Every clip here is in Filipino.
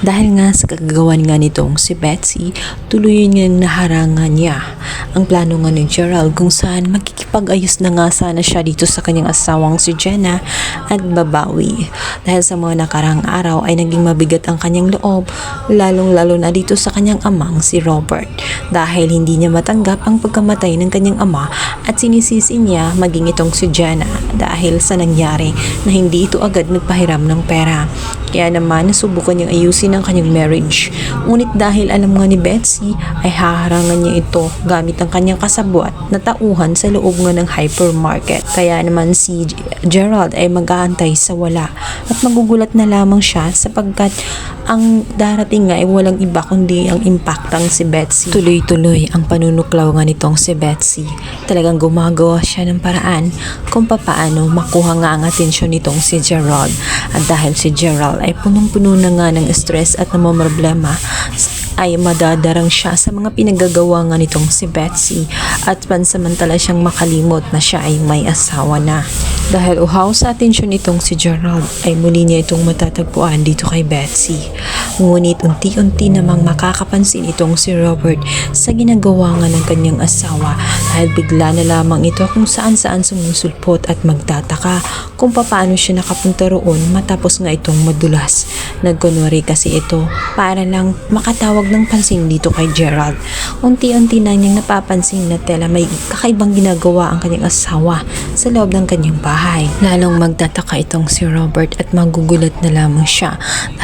Dahil nga sa kagagawan nga nitong si Betsy, tuloy niyang naharangan niya ang plano nga ni Gerald kung saan magkikipag-ayos na nga sana siya dito sa kanyang asawang si Jenna at babawi. Dahil sa mga nakarang araw ay naging mabigat ang kanyang loob, lalong-lalo na dito sa kanyang amang si Robert. Dahil hindi niya matanggap ang pagkamatay ng kanyang ama at sinisisi niya maging itong si Jenna dahil sa nangyari na hindi ito agad nagpahiram ng pera. Kaya naman nasubukan niyang ayusin ang kanyang marriage. Ngunit dahil alam nga ni Betsy ay haharangan niya ito gamit ang kanyang kasabwat na tauhan sa loob nga ng hypermarket. Kaya naman si Gerald ay mag-aantay sa wala at magugulat na lamang siya sapagkat ang darating nga ay walang iba kundi ang impactang si Betsy. Tuloy-tuloy ang panunuklaw nga nitong si Betsy. Talagang gumagawa siya ng paraan kung papaano makuha nga ang atensyon nitong si Gerald. At dahil si Gerald ay punong-puno na nga ng stress at namamroblema, ay madadarang siya sa mga pinagagawa nga nitong si Betsy at pansamantala siyang makalimot na siya ay may asawa na. Dahil uhaw sa atensyon nitong si Gerald ay muli niya itong matatagpuan dito kay Betsy. Ngunit unti-unti namang makakapansin itong si Robert sa ginagawa nga ng kanyang asawa dahil bigla na lamang ito kung saan-saan sumusulpot at magtataka kung paano siya nakapunta roon matapos nga itong madulas. Nagkunwari kasi ito para lang makatawag ng pansin dito kay Gerald. Unti-unti na niyang napapansin na tela may kakaibang ginagawa ang kanyang asawa sa loob ng kanyang bahay. Lalong magtataka itong si Robert at magugulat na lamang siya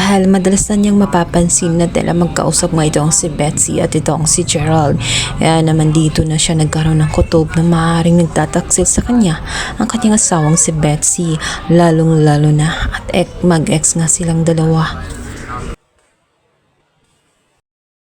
dahil madalas niyang mapapansin na tela magkausap nga itong si Betsy at itong si Gerald. Kaya naman dito na siya nagkaroon ng kutob na maaaring nagtataksil sa kanya ang kanyang asawang si Betsy lalong lalo na at ek, mag-ex nga silang dalawa.